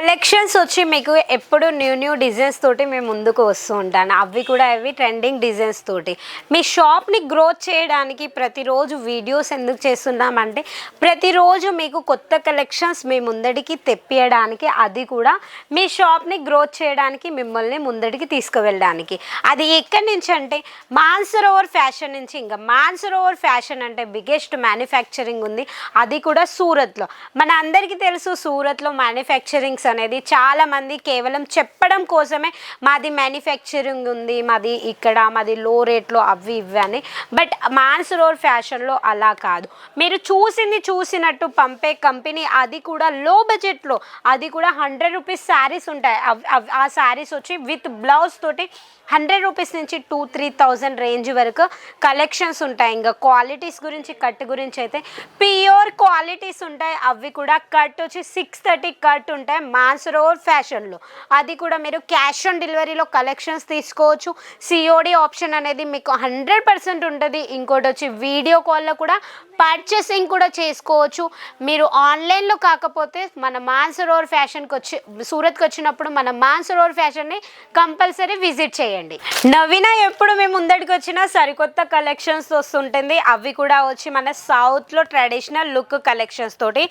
Collections వచ్చి మీకు ఎప్పుడు న్యూ న్యూ డిజైన్స్ తోటి మేము ముందుకు వస్తూ ఉంటాను. అవి కూడా అవి ట్రెండింగ్ డిజైన్స్ తోటి. మీ షాప్ని గ్రోత్ చేయడానికి ప్రతిరోజు వీడియోస్ ఎందుకు చేస్తున్నామంటే ప్రతిరోజు మీకు కొత్త కలెక్షన్స్ మీ ముందడికి తెప్పియడానికి అది కూడా మీ షాప్ని గ్రోత్ చేయడానికి మిమ్మల్ని ముందడికి తీసుకువెళ్ళడానికి. అది ఎక్కడి నుంచి అంటే మాన్సరోవర్ ఫ్యాషన్ నుంచి. ఇంకా మాన్సరోవర్ ఫ్యాషన్ అంటే బిగ్గెస్ట్ మ్యానుఫ్యాక్చరింగ్ ఉంది. అది కూడా సూరత్లో. మన అందరికీ తెలుసు సూరత్లో మ్యానుఫ్యాక్చరింగ్స్ అనేది చాలా మంది కేవలం చెప్పడం కోసమే మాది మ్యానుఫ్యాక్చరింగ్ ఉంది మాది ఇక్కడ మాది లో రేట్లో అవి ఇవి అని బట్ మాన్సరోవర్ ఫ్యాషన్లో అలా కాదు. మీరు చూసింది చూసినట్టు పంపే కంపెనీ అది కూడా లో బడ్జెట్లో అది కూడా హండ్రెడ్ రూపీస్ శారీస్ ఉంటాయి. ఆ శారీస్ వచ్చి విత్ బ్లౌజ్ తోటి హండ్రెడ్ రూపీస్ నుంచి టూ త్రీ థౌజండ్ రేంజ్ వరకు కలెక్షన్స్ ఉంటాయి. ఇంకా క్వాలిటీస్ గురించి కట్ గురించి అయితే ప్యూర్ క్వాలిటీస్ ఉంటాయి. అవి కూడా కట్ వచ్చి సిక్స్ థర్టీ కట్ ఉంటాయి. మాన్సరోవర్ ఫ్యాషన్లో అది కూడా మీరు క్యాష్ ఆన్ డెలివరీలో కలెక్షన్స్ తీసుకోవచ్చు. సిఓడి ఆప్షన్ అనేది మీకు హండ్రెడ్ పర్సెంట్ ఉంటుంది. ఇంకోటి వచ్చి వీడియో కాల్లో కూడా పర్చేసింగ్ కూడా చేసుకోవచ్చు. మీరు ఆన్లైన్లో కాకపోతే మన మాన్సరోవర్ ఫ్యాషన్కి వచ్చి సూరత్కి వచ్చినప్పుడు మన మాన్సరోవర్ ఫ్యాషన్ని కంపల్సరీ విజిట్ చేయండి. నవీన ఎప్పుడు మేము ముందడికి వచ్చినా సరికొత్త కలెక్షన్స్ వస్తుంటుంది. అవి కూడా వచ్చి మన సౌత్లో ట్రెడిషనల్ లుక్ కలెక్షన్స్ తోటి.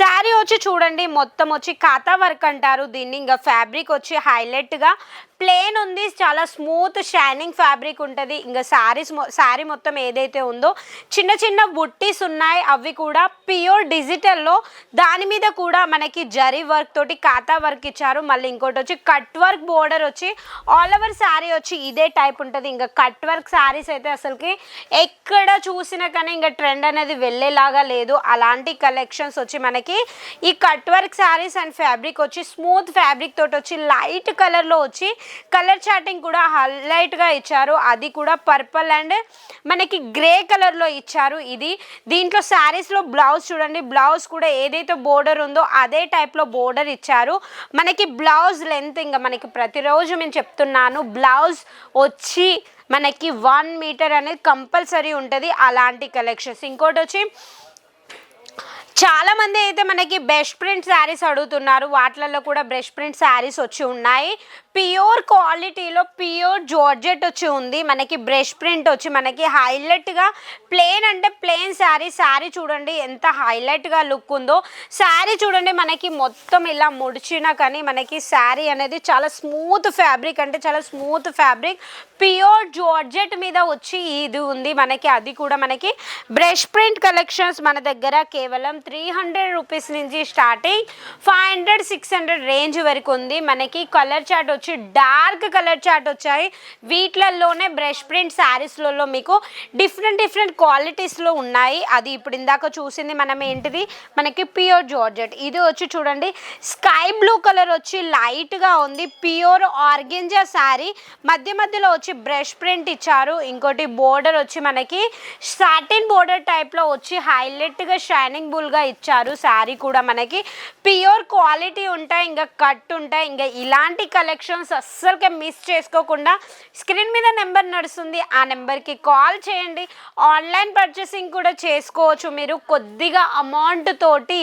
శారీ వచ్చి చూడండి మొత్తం వచ్చి ఖాతా వర్క్ అంటారు దీన్ని. ఇంకా ఫ్యాబ్రిక్ వచ్చి హైలైట్గా ప్లేన్ ఉంది చాలా స్మూత్ షైనింగ్ ఫ్యాబ్రిక్ ఉంటుంది. ఇంకా శారీస్ శారీ మొత్తం ఏదైతే ఉందో చిన్న చిన్న బుట్టీస్ ఉన్నాయి. అవి కూడా ప్యూర్ డిజిటల్లో దాని మీద కూడా మనకి జరీ వర్క్ తోటి కాతా వర్క్ ఇచ్చారు. మళ్ళీ ఇంకోటి వచ్చి కట్ వర్క్ బోర్డర్ వచ్చి ఆల్ ఓవర్ శారీ వచ్చి ఇదే టైప్ ఉంటుంది. ఇంకా కట్ వర్క్ శారీస్ అయితే అసలుకి ఎక్కడ చూసినా కానీ ఇంకా ట్రెండ్ అనేది వెళ్ళేలాగా లేదు. అలాంటి కలెక్షన్స్ వచ్చి మనకి ఈ cut work saris and fabric వచ్చి స్మూత్ ఫ్యాబ్రిక్ తోటి వచ్చి లైట్ కలర్లో వచ్చి కలర్ చాటింగ్ కూడా హైలైట్గా ఇచ్చారు. అది కూడా పర్పల్ అండ్ మనకి గ్రే కలర్లో ఇచ్చారు ఇది. దీంట్లో శారీస్లో బ్లౌజ్ చూడండి. బ్లౌజ్ కూడా ఏదైతే బోర్డర్ ఉందో అదే టైప్లో బోర్డర్ ఇచ్చారు. మనకి బ్లౌజ్ లెంత్ ఇంకా మనకి ప్రతిరోజు నేను చెప్తున్నాను. బ్లౌజ్ వచ్చి మనకి వన్ మీటర్ అనేది కంపల్సరీ ఉంటుంది. అలాంటి కలెక్షన్స్. ఇంకోటి వచ్చి చాలా మంది అయితే మనకి బెస్ట్ ప్రింట్ శారీస్ అడుగుతున్నారు. వాటిలలో కూడా బెస్ట్ ప్రింట్ శారీస్ వచ్చి ఉన్నాయి. ప్యూర్ క్వాలిటీలో ప్యూర్ జార్జెట్ వచ్చి ఉంది. మనకి బ్రష్ ప్రింట్ వచ్చి మనకి హైలైట్గా ప్లేన్ అంటే ప్లేన్ శారీ శారీ చూడండి ఎంత హైలైట్గా లుక్ ఉందో. శారీ చూడండి మనకి మొత్తం ఇలా ముడిచినా కానీ మనకి శారీ అనేది చాలా స్మూత్ ఫ్యాబ్రిక్ అంటే చాలా స్మూత్ ఫ్యాబ్రిక్ ప్యూర్ జార్జెట్ మీద వచ్చి ఇది ఉంది. మనకి అది కూడా మనకి బ్రష్ ప్రింట్ కలెక్షన్స్ మన దగ్గర కేవలం త్రీ హండ్రెడ్ రూపీస్ నుంచి starting five hundred six hundred range వరకు ఉంది. మనకి కలర్ చార్ట్ వచ్చి డార్క్ కలర్ చార్ట్ వచ్చాయి. వీటిలలోనే బ్రష్ ప్రింట్ శారీస్లలో మీకు డిఫరెంట్ డిఫరెంట్ క్వాలిటీస్లో ఉన్నాయి. అది ఇప్పుడు ఇందాక చూసింది మనం ఏంటిది? మనకి ప్యూర్ జార్జెట్. ఇది వచ్చి చూడండి. స్కై బ్లూ కలర్ వచ్చి లైట్గా ఉంది. Pure organza sari. మధ్య మధ్యలో వచ్చి బ్రష్ ప్రింట్ ఇచ్చారు. ఇంకోటి బోర్డర్ వచ్చి మనకి సాటిన్ బోర్డర్ టైప్లో వచ్చి హైలైట్గా షైనింగ్ బుల్గా ఇచ్చారు. శారీ కూడా మనకి ప్యూర్ క్వాలిటీ ఉంటాయి ఇంకా కట్ ఉంటాయి ఇంకా ఇలాంటి కలెక్షన్స్ అస్సలుగా మిస్ చేసుకోకుండా స్క్రీన్ మీద నెంబర్ నడుస్తుంది. ఆ నెంబర్కి కాల్ చేయండి. ఆన్లైన్ పర్చేసింగ్ కూడా చేసుకోవచ్చు మీరు. కొద్దిగా అమౌంట్ తోటి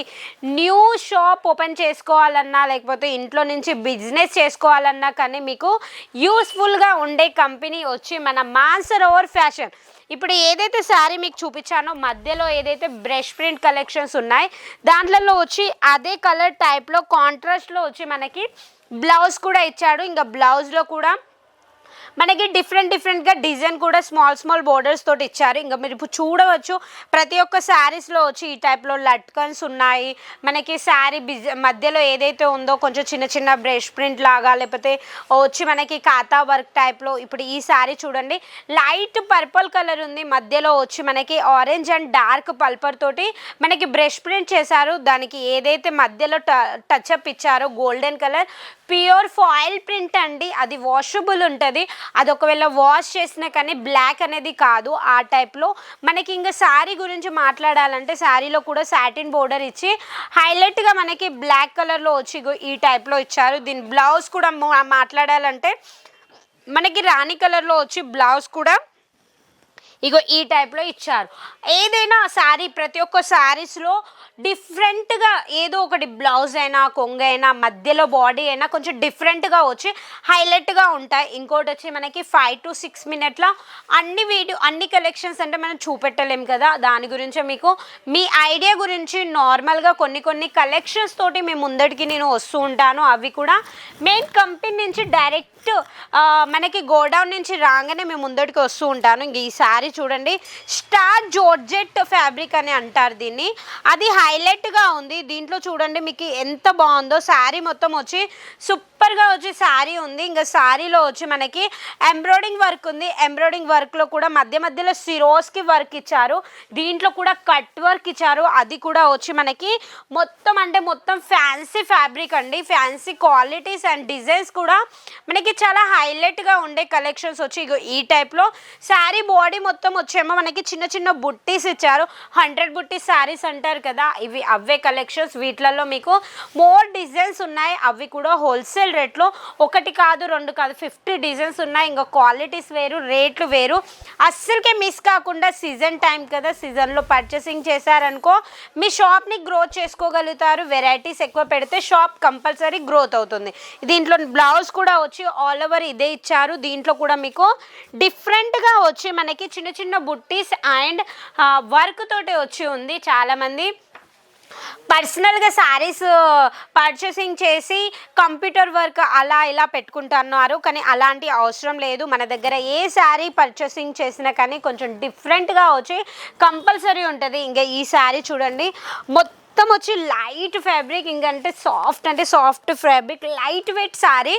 న్యూ షాప్ ఓపెన్ చేసుకోవాలన్నా లేకపోతే ఇంట్లో నుంచి బిజినెస్ చేసుకోవాలన్నా కానీ మీకు యూస్ఫుల్గా ఉండే కంపెనీ కంపెనీ వచ్చి మన మాన్సర్ ఓవర్ ఫ్యాషన్. ఇప్పుడు ఏదైతే శారీ మీకు చూపించానో మధ్యలో ఏదైతే బ్రష్ ప్రింట్ కలెక్షన్స్ ఉన్నాయి దాంట్లలో వచ్చి అదే కలర్ టైప్లో కాంట్రాస్ట్లో వచ్చి మనకి బ్లౌజ్ కూడా ఇచ్చాడు. ఇంకా బ్లౌజ్లో కూడా మనకి డిఫరెంట్ డిఫరెంట్గా డిజైన్ కూడా స్మాల్ స్మాల్ బోర్డర్స్ తోటి ఇచ్చారు. ఇంకా మీరు ఇప్పుడు చూడవచ్చు ప్రతి ఒక్క శారీస్లో వచ్చి ఈ టైప్లో లట్కన్స్ ఉన్నాయి. మనకి శారీ బిజ్ మధ్యలో ఏదైతే ఉందో కొంచెం చిన్న చిన్న బ్రష్ ప్రింట్ లాగా లేకపోతే వచ్చి మనకి కాతా వర్క్ టైప్లో ఇప్పుడు ఈ శారీ చూడండి. లైట్ పర్పుల్ కలర్ ఉంది. మధ్యలో వచ్చి మనకి ఆరెంజ్ అండ్ డార్క్ పల్పర్ తోటి మనకి బ్రష్ ప్రింట్ చేశారు. దానికి ఏదైతే మధ్యలో టచ్ అప్ ఇచ్చారో golden colour pure foil print అండి. అది వాషబుల్ ఉంటుంది. అది ఒకవేళ వాష్ చేసినా కానీ బ్లాక్ అనేది కాదు. ఆ టైప్లో మనకి ఇంకా శారీ గురించి మాట్లాడాలంటే శారీలో కూడా సాటిన్ బోర్డర్ ఇచ్చి హైలైట్గా మనకి బ్లాక్ కలర్లో వచ్చి ఈ టైప్లో ఇచ్చారు. దీని బ్లౌజ్ కూడా మాట్లాడాలంటే మనకి రాణి కలర్లో వచ్చి బ్లౌజ్ కూడా ఇగో ఈ టైప్లో ఇచ్చారు. ఏదైనా శారీ ప్రతి ఒక్క శారీస్లో డిఫరెంట్గా ఏదో ఒకటి బ్లౌజ్ అయినా కొంగైనా అయినా మధ్యలో బాడీ అయినా కొంచెం డిఫరెంట్గా వచ్చి హైలైట్గా ఉంటాయి. ఇంకోటి వచ్చి మనకి ఫైవ్ టు సిక్స్ మినిట్లో అన్ని వీడియో అన్ని కలెక్షన్స్ అంటే మనం చూపెట్టలేం కదా. దాని గురించి మీకు మీ ఐడియా గురించి నార్మల్గా కొన్ని కొన్ని కలెక్షన్స్ తోటి మేము ముందటికి నేను వస్తూ ఉంటాను. అవి కూడా మెయిన్ కంపెనీ నుంచి డైరెక్ట్ మనకి గోడౌన్ నుంచి రాగానే మేము ముందటికి వస్తూ ఉంటాను. ఇంక ఈ సారీ చూడండి స్టార్ జోర్జెట్ ఫ్యాబ్రిక్ అని అంటారు దీన్ని. అది హైలైట్గా ఉంది. దీంట్లో చూడండి మీకు ఎంత బాగుందో. శారీ మొత్తం వచ్చి సూపర్గా వచ్చి శారీ ఉంది. ఇంకా శారీలో వచ్చి మనకి ఎంబ్రాయిడింగ్ వర్క్ ఉంది. ఎంబ్రాయిడింగ్ వర్క్లో కూడా మధ్య మధ్యలో సిరోస్కి వర్క్ ఇచ్చారు. దీంట్లో కూడా కట్ వర్క్ ఇచ్చారు. అది కూడా వచ్చి మనకి మొత్తం అంటే మొత్తం ఫ్యాన్సీ ఫ్యాబ్రిక్ అండి. ఫ్యాన్సీ క్వాలిటీస్ అండ్ డిజైన్స్ కూడా మనకి చాలా హైలైట్గా ఉండే కలెక్షన్స్ వచ్చి ఇగో ఈ టైప్లో శారీ బాడీ మొత్తం వచ్చేమో మనకి చిన్న చిన్న బుట్టీస్ ఇచ్చారు. హండ్రెడ్ బుట్టీస్ శారీస్ అంటారు కదా ఇవి అవే కలెక్షన్స్ వీటిలలో మీకు మోర్ డిజైన్స్ ఉన్నాయి. అవి కూడా హోల్సేల్ రేట్లో ఒకటి కాదు రెండు కాదు ఫిఫ్టీ డిజైన్స్ ఉన్నాయి. ఇంకా క్వాలిటీస్ వేరు రేట్లు వేరు. అస్సలకే మిస్ కాకుండా సీజన్ టైం కదా సీజన్లో పర్చేసింగ్ చేశారనుకో మీ షాప్ని గ్రోత్ చేసుకోగలుగుతారు. వెరైటీస్ ఎక్కువ పెడితే షాప్ కంపల్సరీ గ్రోత్ అవుతుంది. దీంట్లో బ్లౌజ్ కూడా వచ్చి ఆల్ ఓవర్ ఇదే ఇచ్చారు. దీంట్లో కూడా మీకు డిఫరెంట్గా వచ్చి మనకి చిన్న చిన్న బుట్టీస్ అండ్ వర్క్ తోటి వచ్చి ఉంది చాలామంది. పర్సనల్గా శారీస్ పర్చేసింగ్ చేసి కంప్యూటర్ వర్క్ అలా ఇలా పెట్టుకుంటున్నారు. కానీ అలాంటి అవసరం లేదు. మన దగ్గర ఏ శారీ పర్చేసింగ్ చేసినా కానీ కొంచెం డిఫరెంట్గా వచ్చి కంపల్సరీ ఉంటుంది. ఇంకా ఈ శారీ చూడండి. మొత్తం మొత్తం వచ్చి లైట్ ఫ్యాబ్రిక్ ఇంకంటే సాఫ్ట్ అంటే soft fabric light weight sari.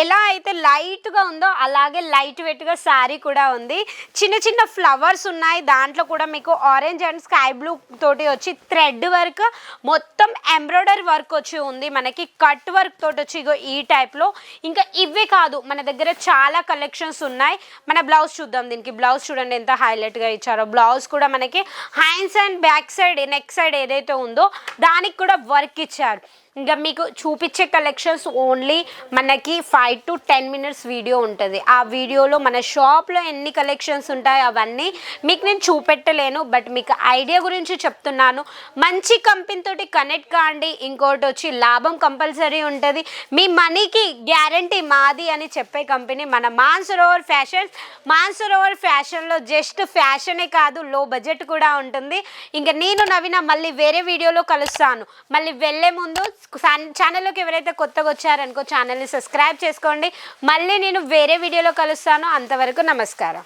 ఎలా అయితే లైట్గా ఉందో అలాగే లైట్ వెయిట్గా శారీ కూడా ఉంది. చిన్న చిన్న ఫ్లవర్స్ ఉన్నాయి. దాంట్లో కూడా మీకు ఆరెంజ్ అండ్ స్కై బ్లూ తోటి వచ్చి థ్రెడ్ వర్క్ మొత్తం ఎంబ్రాయిడరీ వర్క్ వచ్చి ఉంది. మనకి కట్ వర్క్ తోటి వచ్చి ఇగో ఈ టైప్లో. ఇంకా ఇవే కాదు మన దగ్గర చాలా కలెక్షన్స్ ఉన్నాయి. మన బ్లౌజ్ చూద్దాం దీనికి. బ్లౌజ్ చూడండి ఎంత హైలైట్గా ఇచ్చారో. బ్లౌజ్ కూడా మనకి hands and back side neck side ఏదైతే ఉందో దానికి కూడా వర్క్ ఇచ్చారు. ఇంకా మీకు చూపించే కలెక్షన్స్ ఓన్లీ మనకి five to ten minutes video ఉంటుంది. ఆ వీడియోలో మన షాప్లో ఎన్ని కలెక్షన్స్ ఉంటాయో అవన్నీ మీకు నేను చూపెట్టలేను బట్ మీకు ఐడియా గురించి చెప్తున్నాను. మంచి కంపెనీతోటి కనెక్ట్ కాండి ఇంకోటి వచ్చి లాభం కంపల్సరీ ఉంటుంది. మీ మనీకి గ్యారంటీ మాది అని చెప్పే కంపెనీ మన మాన్సరోవర్ ఫ్యాషన్స్ మాన్సరోవర్ ఫ్యాషన్లో జస్ట్ ఫ్యాషనే కాదు లో బడ్జెట్ కూడా ఉంటుంది. ఇంకా నేను నవీన మళ్ళీ వేరే వీడియోలో కలుస్తాను. మళ్ళీ వెళ్ళే ముందు ఛానల్లోకి ఎవరైతే కొత్తగా వచ్చారనుకో ఛానల్ని సబ్స్క్రైబ్ చేసుకోండి. మళ్ళీ నేను వేరే వీడియోలో కలుస్తాను. అంతవరకు నమస్కారం.